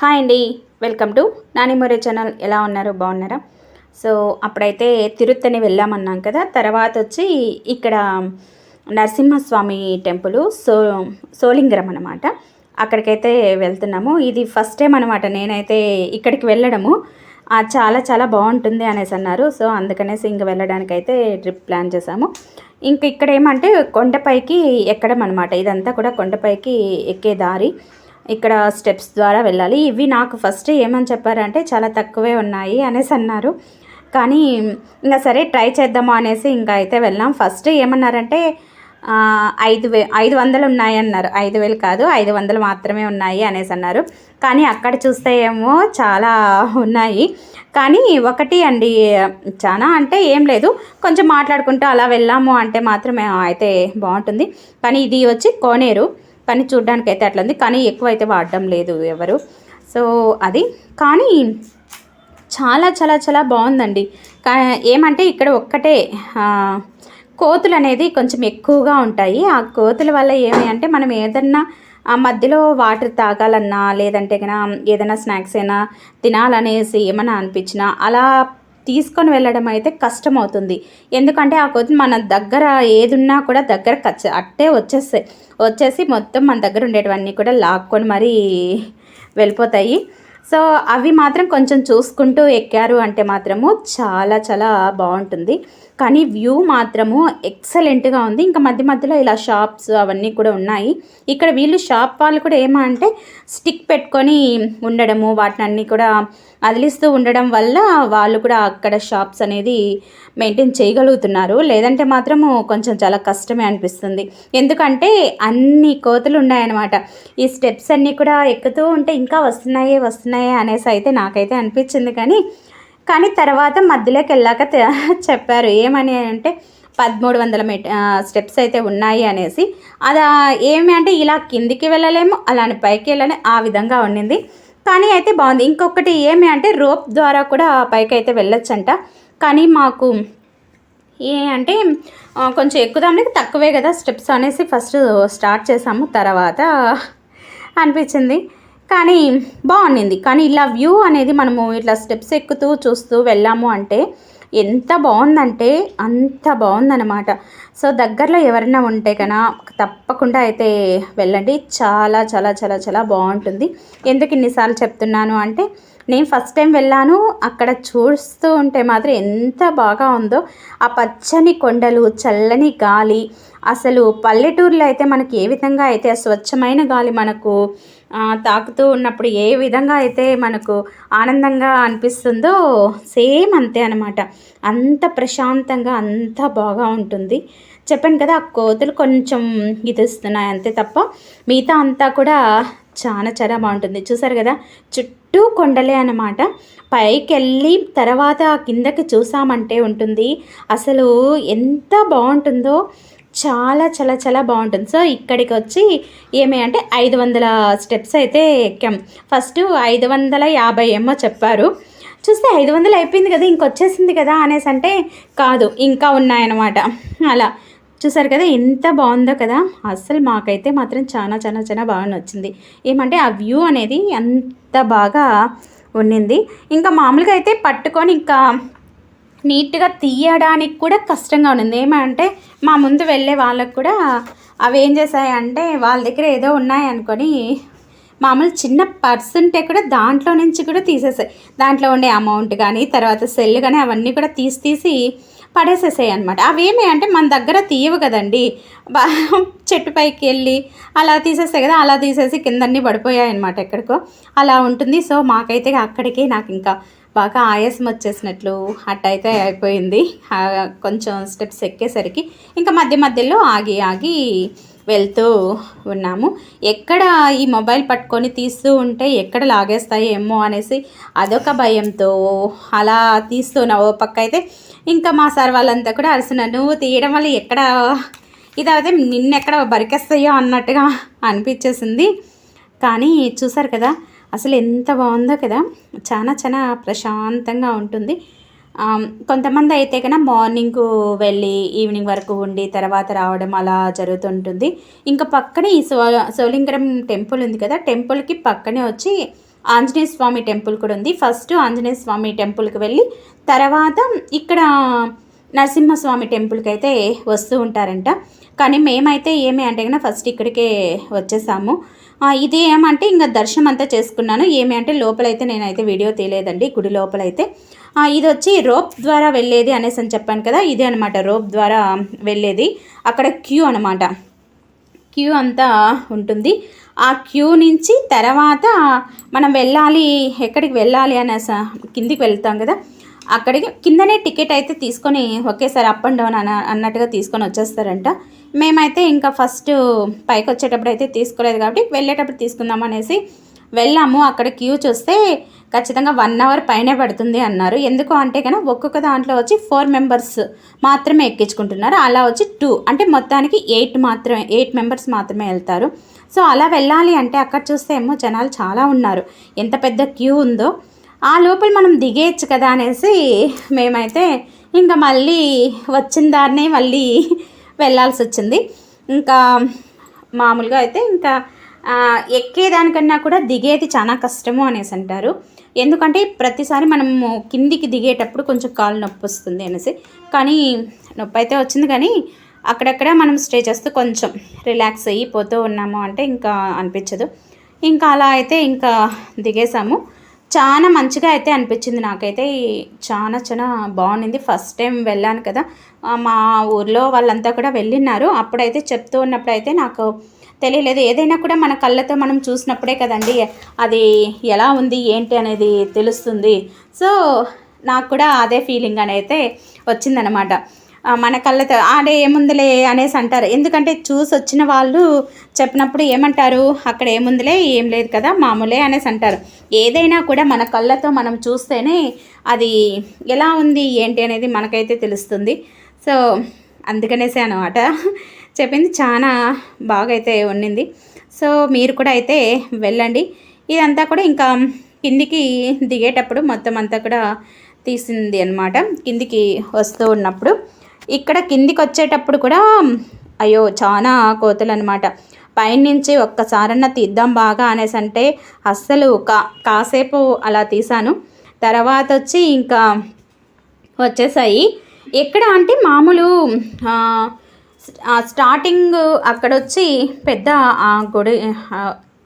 Hi అండి. Welcome to నానిమొరే channel. ఎలా ఉన్నారు? బాగున్నారా? సో అప్పుడైతే తిరుత్తని వెళ్ళామన్నాం కదా. తర్వాత వచ్చి ఇక్కడ నరసింహస్వామి టెంపుల్ సో సోలింగరం అనమాట అక్కడికైతే వెళ్తున్నాము. ఇది ఫస్ట్ టైం అనమాట నేనైతే ఇక్కడికి వెళ్ళడము. చాలా చాలా బాగుంటుంది అనేసి అన్నారు. సో అందుకనేసి ఇంక వెళ్ళడానికి అయితే ట్రిప్ ప్లాన్ చేసాము ఇంక ఇక్కడ ఏమంటే కొండపైకి ఎక్కడం అనమాట ఇదంతా కూడా కొండపైకి ఎక్కే దారి. ఇక్కడ స్టెప్స్ ద్వారా వెళ్ళాలి. ఇవి నాకు ఫస్ట్ ఏమని చెప్పారంటే చాలా తక్కువే ఉన్నాయి అనేసి అన్నారు. కానీ ఇంకా సరే ట్రై చేద్దాము అనేసి ఇంకా అయితే వెళ్ళాం. ఫస్ట్ ఏమన్నారంటే ఐదు వే ఐదు వందలు ఉన్నాయి అన్నారు. ఐదు వేలు కాదు ఐదు వందలు మాత్రమే ఉన్నాయి అనేసి అన్నారు. కానీ అక్కడ చూస్తే ఏమో చాలా ఉన్నాయి. కానీ ఒకటి అండి చాలా అంటే ఏం లేదు. కొంచెం మాట్లాడుకుంటూ అలా వెళ్ళాము అంటే మాత్రమే అయితే బాగుంటుంది. కానీ ఇది వచ్చి కోనేరు. కానీ చూడ్డానికి అయితే అట్లా ఉంది కానీ ఎక్కువ అయితే వాడడం లేదు ఎవరు. సో అది. కానీ చాలా చాలా చాలా బాగుందండి. కా ఏమంటే ఇక్కడ ఒక్కటే కోతులు అనేది కొంచెం ఎక్కువగా ఉంటాయి. ఆ కోతుల వల్ల ఏమి అంటే మనం ఏదన్నా ఆ మధ్యలో వాటర్ తాగాలన్నా లేదంటే కన్నా ఏదైనా స్నాక్స్ అయినా తినాలనేసి ఏమైనా అనిపించినా అలా తీసుకొని వెళ్ళడం అయితే కష్టం అవుతుంది ఎందుకంటే ఆ కొద్ది మన దగ్గర ఏది ఉన్నా కూడా దగ్గర కచ్చ అట్టే వచ్చేస్తాయి. వచ్చేసి మొత్తం మన దగ్గర ఉండేటివన్నీ కూడా లాక్కొని మరీ వెళ్ళిపోతాయి. సో అవి మాత్రం కొంచెం చూసుకుంటూ ఎక్కారు అంటే మాత్రము చాలా చాలా బాగుంటుంది. కానీ వ్యూ మాత్రము ఎక్సలెంట్గా ఉంది. ఇంకా మధ్య మధ్యలో ఇలా షాప్స్ అవన్నీ కూడా ఉన్నాయి. ఇక్కడ వీళ్ళు షాప్ వాళ్ళు కూడా ఏమా అంటే స్టిక్ పెట్టుకొని ఉండడము వాటిని అన్నీ కూడా అదిలిస్తూ ఉండడం వల్ల వాళ్ళు కూడా అక్కడ షాప్స్ అనేది మెయింటైన్ చేయగలుగుతున్నారు. లేదంటే మాత్రము కొంచెం చాలా కష్టమే అనిపిస్తుంది. ఎందుకంటే అన్ని కోతులు ఉన్నాయన్నమాట. ఈ స్టెప్స్ అన్నీ కూడా ఎక్కుతూ ఉంటే ఇంకా వస్తున్నాయే వస్తున్నాయే అనేసి అయితే నాకైతే అనిపించింది. కానీ కానీ తర్వాత మధ్యలోకి వెళ్ళాక చెప్పారు. ఏమని అంటే పదమూడు వందల మెట్ స్టెప్స్ అయితే ఉన్నాయి అనేసి. అది ఏమి అంటే ఇలా కిందికి వెళ్ళలేము అలానే పైకి వెళ్ళని ఆ విధంగా ఉండింది. కానీ అయితే బాగుంది. ఇంకొకటి ఏమి అంటే రోప్ ద్వారా కూడా పైకి అయితే వెళ్ళొచ్చంట. కానీ మాకు ఏ అంటే కొంచెం ఎక్కుదాంలే తక్కువే కదా స్టెప్స్ అనేసి ఫస్ట్ స్టార్ట్ చేసాము తర్వాత అనిపించింది. కానీ బాగుండింది. కానీ ఇలా వ్యూ అనేది మనము ఇట్లా స్టెప్స్ ఎక్కుతూ చూస్తూ వెళ్ళాము అంటే ఎంత బాగుందంటే అంత బాగుందన్నమాట. సో దగ్గరలో ఎవరైనా ఉంటే కన్నా తప్పకుండా అయితే వెళ్ళండి. చాలా చాలా చాలా చాలా బాగుంటుంది. ఎందుకు ఇన్నిసార్లు చెప్తున్నాను అంటే నేను ఫస్ట్ టైం వెళ్ళాను. అక్కడ చూస్తూ ఉంటే మాత్రం ఎంత బాగా ఉందో. ఆ పచ్చని కొండలు చల్లని గాలి అసలు పల్లెటూరులో అయితే మనకి ఏ విధంగా అయితే ఆ స్వచ్ఛమైన గాలి మనకు తాకుతూ ఉన్నప్పుడు ఏ విధంగా అయితే మనకు ఆనందంగా అనిపిస్తుందో సేమ్ అంతే అనమాట అంత ప్రశాంతంగా అంత బాగా ఉంటుంది. చెప్పాను కదా ఆ కోతులు కొంచెం ఇదిస్తున్నాయి అంతే తప్ప మిగతా అంతా కూడా చాలా చాలా బాగుంటుంది. చూసారు కదా చుట్టూ కొండలే అనమాట పైకి వెళ్ళి తర్వాత కిందకి చూసామంటే ఉంటుంది. అసలు ఎంత బాగుంటుందో చాలా చాలా చాలా బాగుంటుంది. సో ఇక్కడికి వచ్చి ఏమి అంటే ఐదు వందల స్టెప్స్ అయితే ఎక్కాం. ఫస్ట్ ఐదు వందల యాభై ఏమో చెప్పారు. చూస్తే ఐదు వందలు అయిపోయింది కదా ఇంకొచ్చేసింది కదా అనేసి అంటే కాదు ఇంకా ఉన్నాయన్నమాట. అలా. చూసారు కదా ఎంత బాగుందో కదా. అస్సలు మాకైతే మాత్రం చాలా చాలా చాలా బాగా నచ్చింది. ఏమంటే ఆ వ్యూ అనేది అంత బాగా ఉండింది ఇంకా మామూలుగా అయితే పట్టుకొని ఇంకా నీట్గా తీయడానికి కూడా కష్టంగా ఉండింది ఏమంటే మా ముందు వెళ్ళే వాళ్ళకు కూడా అవి ఏం చేశాయంటే వాళ్ళ దగ్గర ఏదో ఉన్నాయనుకొని మామూలు చిన్న పర్స్ ఉంటే కూడా దాంట్లో నుంచి కూడా తీసేసాయి. దాంట్లో ఉండే అమౌంట్ కానీ తర్వాత సెల్ కానీ అవన్నీ కూడా తీసి తీసి పడేసేసాయి అనమాట అవేమి అంటే మన దగ్గర తీయవు కదండి. బా చెట్టు పైకి వెళ్ళి అలా తీసేస్తాయి కదా అలా తీసేసి కిందన్నీ పడిపోయాయి అనమాట ఎక్కడికో. అలా ఉంటుంది. సో మాకైతే అక్కడికి నాకు ఇంకా బాగా ఆయాసం వచ్చేసినట్లు అట్టయితే అయిపోయింది. కొంచెం స్టెప్స్ ఎక్కేసరికి ఇంకా మధ్య మధ్యలో ఆగి ఆగి వెళ్తూ ఉన్నాము. ఎక్కడ ఈ మొబైల్ పట్టుకొని తీస్తూ ఉంటే ఎక్కడ లాగేస్తాయి ఏమో అనేసి అదొక భయంతో అలా తీస్తున్నా ఓ పక్క అయితే ఇంకా మా సార్ వాళ్ళంతా కూడా అరిసిన నువ్వు తీయడం వల్ల ఎక్కడ ఇదైతే నిన్నెక్కడ బరికేస్తాయో అన్నట్టుగా అనిపించేసింది. కానీ చూసారు కదా అసలు ఎంత బాగుందో కదా. చాలా చాలా ప్రశాంతంగా ఉంటుంది. కొంతమంది అయితే కన్నా మార్నింగ్ వెళ్ళి ఈవినింగ్ వరకు ఉండి తర్వాత రావడం అలా జరుగుతుంటుంది. ఇంకా పక్కనే ఈ సో సోలింగరం టెంపుల్ ఉంది కదా. టెంపుల్కి పక్కనే వచ్చి ఆంజనేయ స్వామి టెంపుల్ కూడా ఉంది. ఫస్ట్ ఆంజనేయ స్వామి టెంపుల్కి వెళ్ళి తర్వాత ఇక్కడ నరసింహస్వామి టెంపుల్కి అయితే వస్తూ ఉంటారంట. కానీ మేమైతే ఏమి అంటే కన్నా ఫస్ట్ ఇక్కడికే వచ్చేసాము. ఇది ఏమంటే ఇంకా దర్శనం అంతా చేసుకున్నాను. ఏమి అంటే లోపలైతే నేనైతే వీడియో తీయలేదండి గుడి లోపలైతే. ఇది వచ్చి రోప్ ద్వారా వెళ్ళేది అనేసి అని చెప్పాను కదా ఇదే అనమాట రోప్ ద్వారా వెళ్ళేది. అక్కడ క్యూ అనమాట క్యూ అంతా ఉంటుంది. ఆ క్యూ నుంచి తర్వాత మనం వెళ్ళాలి ఎక్కడికి వెళ్ళాలి అనేసి కిందికి వెళ్తాం కదా. అక్కడికి కిందనే టికెట్ అయితే తీసుకొని ఒకేసారి అప్ అండ్ డౌన్ అన్న అన్నట్టుగా తీసుకొని వచ్చేస్తారంట. మేమైతే ఇంకా ఫస్ట్ పైకి వచ్చేటప్పుడు అయితే తీసుకోలేదు కాబట్టి వెళ్ళేటప్పుడు తీసుకుందాం అనేసి వెళ్ళాము. అక్కడ క్యూ చూస్తే ఖచ్చితంగా వన్ అవర్ పైనే పడుతుంది అన్నారు. ఎందుకు అంటే కనుక ఒక్కొక్క దాంట్లో వచ్చి ఫోర్ మెంబర్స్ మాత్రమే ఎక్కించుకుంటున్నారు. అలా వచ్చి టూ అంటే మొత్తానికి ఎయిట్ మాత్రమే ఎయిట్ మెంబర్స్ మాత్రమే వెళ్తారు. సో అలా వెళ్ళాలి అంటే అక్కడ చూస్తే ఏమో జనాలు చాలా ఉన్నారు. ఎంత పెద్ద క్యూ ఉందో. ఆ లోపల మనం దిగేయచ్చు కదా అనేసి మేమైతే ఇంకా మళ్ళీ వచ్చిన దారినే మళ్ళీ వెళ్ళాల్సి వచ్చింది. ఇంకా మామూలుగా అయితే ఇంకా ఎక్కేదానికన్నా కూడా దిగేది చాలా కష్టము అనేసి అంటారు. ఎందుకంటే ప్రతిసారి మనము కిందికి దిగేటప్పుడు కొంచెం కాలు నొప్పి వస్తుంది అనేసి. కానీ నొప్పి అయితే వచ్చింది కానీ అక్కడక్కడ మనం స్టే చేస్తూ కొంచెం రిలాక్స్ అయ్యి పోతూ ఉన్నాము అంటే ఇంకా అనిపించదు. ఇంకా అలా అయితే ఇంకా దిగేసాము. చాలా మంచిగా అయితే అనిపించింది నాకైతే. చాలా చాలా బాగుంది ఫస్ట్ టైం వెళ్ళాను కదా. మా ఊర్లో వాళ్ళంతా కూడా వెళ్ళినారు అప్పుడైతే చెప్తూ ఉన్నప్పుడు అయితే నాకు తెలియలేదు. ఏదైనా కూడా మన కళ్ళతో మనం చూసినప్పుడే కదండి అది ఎలా ఉంది ఏంటి అనేది తెలుస్తుంది. సో నాకు కూడా అదే ఫీలింగ్ అని అయితే వచ్చిందనమాట మన కళ్ళతో ఆడే ఏముందిలే అనేసి అంటారు. ఎందుకంటే చూసి వచ్చిన వాళ్ళు చెప్పినప్పుడు ఏమంటారు? అక్కడ ఏముందిలే ఏం లేదు కదా మామూలే అనేసి అంటారు. ఏదైనా కూడా మన కళ్ళతో మనం చూస్తేనే అది ఎలా ఉంది ఏంటి అనేది మనకైతే తెలుస్తుంది. సో అందుకనేసే అనమాట చెప్పింది చాలా బాగా అయితే ఉండింది సో మీరు కూడా అయితే వెళ్ళండి. ఇదంతా కూడా ఇంకా కిందికి దిగేటప్పుడు మొత్తం అంతా కూడా తీసింది అనమాట కిందికి వస్తూ ఉన్నప్పుడు. ఇక్కడ కిందికి వచ్చేటప్పుడు కూడా అయ్యో చాలా కోతలు అనమాట పైనుంచి ఒక్కసారన్న తీద్దాం బాగా అనేసి అంటే అస్సలు కా కాసేపు అలా తీసాను తర్వాత వచ్చి ఇంకా వచ్చేసాయి. ఎక్కడ అంటే మామూలు స్టార్టింగ్ అక్కడ వచ్చి పెద్ద గుడి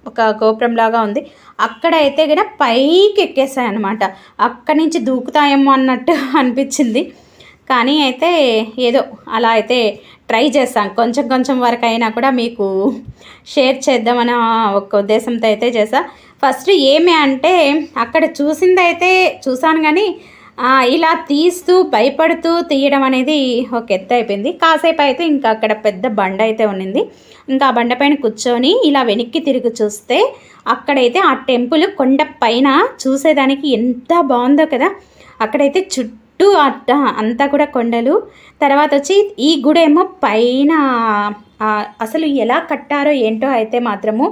ఒక గోపురం లాగా ఉంది. అక్కడ అయితే కూడా పైకి ఎక్కేసాయి అనమాట అక్కడి నుంచి దూకుతాయేమో అన్నట్టు అనిపించింది కానీ అయితే ఏదో అలా అయితే ట్రై చేస్తాం. కొంచెం కొంచెం వరకు అయినా కూడా మీకు షేర్ చేద్దామని ఒక ఉద్దేశంతో అయితే చేసా ఫస్ట్ ఏమి అంటే అక్కడ చూసిందైతే చూసాను కానీ ఇలా తీస్తూ భయపడుతూ తీయడం అనేది ఒక ఎత్తు అయిపోయింది. కాసేపు అయితే ఇంకా అక్కడ పెద్ద బండ అయితే ఉన్నింది. ఇంకా ఆ బండ పైన కూర్చొని ఇలా వెనక్కి తిరిగి చూస్తే అక్కడైతే ఆ టెంపుల్ కొండ పైన చూసేదానికి ఎంత బాగుందో కదా. అక్కడైతే చుట్టూ చుట్టూ అట్ట అంతా కూడా కొండలు. తర్వాత వచ్చి ఈ గుడేమో పైన అసలు ఎలా కట్టారో ఏంటో అయితే మాత్రము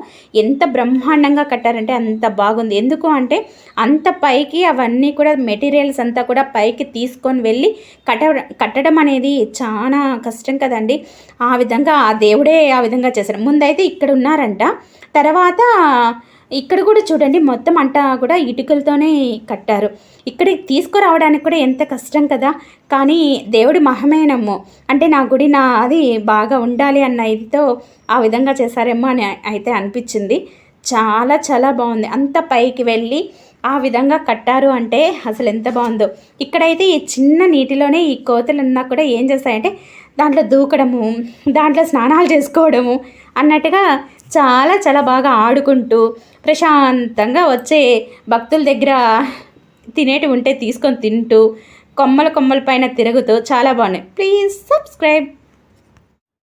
ఎంత బ్రహ్మాండంగా కట్టారంటే అంత బాగుంది. ఎందుకు అంటే అంత పైకి అవన్నీ కూడా మెటీరియల్స్ అంతా కూడా పైకి తీసుకొని వెళ్ళి కట్ట కట్టడం అనేది చాలా కష్టం కదండి. ఆ విధంగా ఆ దేవుడే ఆ విధంగా చేశారు. ముందైతే ఇక్కడ ఉన్నారంట. తర్వాత ఇక్కడ కూడా చూడండి మొత్తం అంతా కూడా ఇటుకలతోనే కట్టారు. ఇక్కడికి తీసుకురావడానికి కూడా ఎంత కష్టం కదా. కానీ దేవుడి మహమేనమ్మో. అంటే నా గుడి నా అది బాగా ఉండాలి అన్న ఇదితో ఆ విధంగా చేశారేమో అని అయితే అనిపించింది. చాలా చాలా బాగుంది. అంత పైకి వెళ్ళి ఆ విధంగా కట్టారు అంటే అసలు ఎంత బాగుందో. ఇక్కడైతే ఈ చిన్న నీటిలోనే ఈ కోతలన్నా కూడా ఏం చేస్తాయంటే దాంట్లో దూకడము దాంట్లో స్నానాలు చేసుకోవడము అన్నట్టుగా చాలా చాలా బాగా ఆడుకుంటూ ప్రశాంతంగా వచ్చే భక్తుల దగ్గర తినేటి ఉంటే తీసుకొని తింటూ కొమ్మల కొమ్మల పైన తిరుగుతూ చాలా బాగున్నాయి. Please subscribe.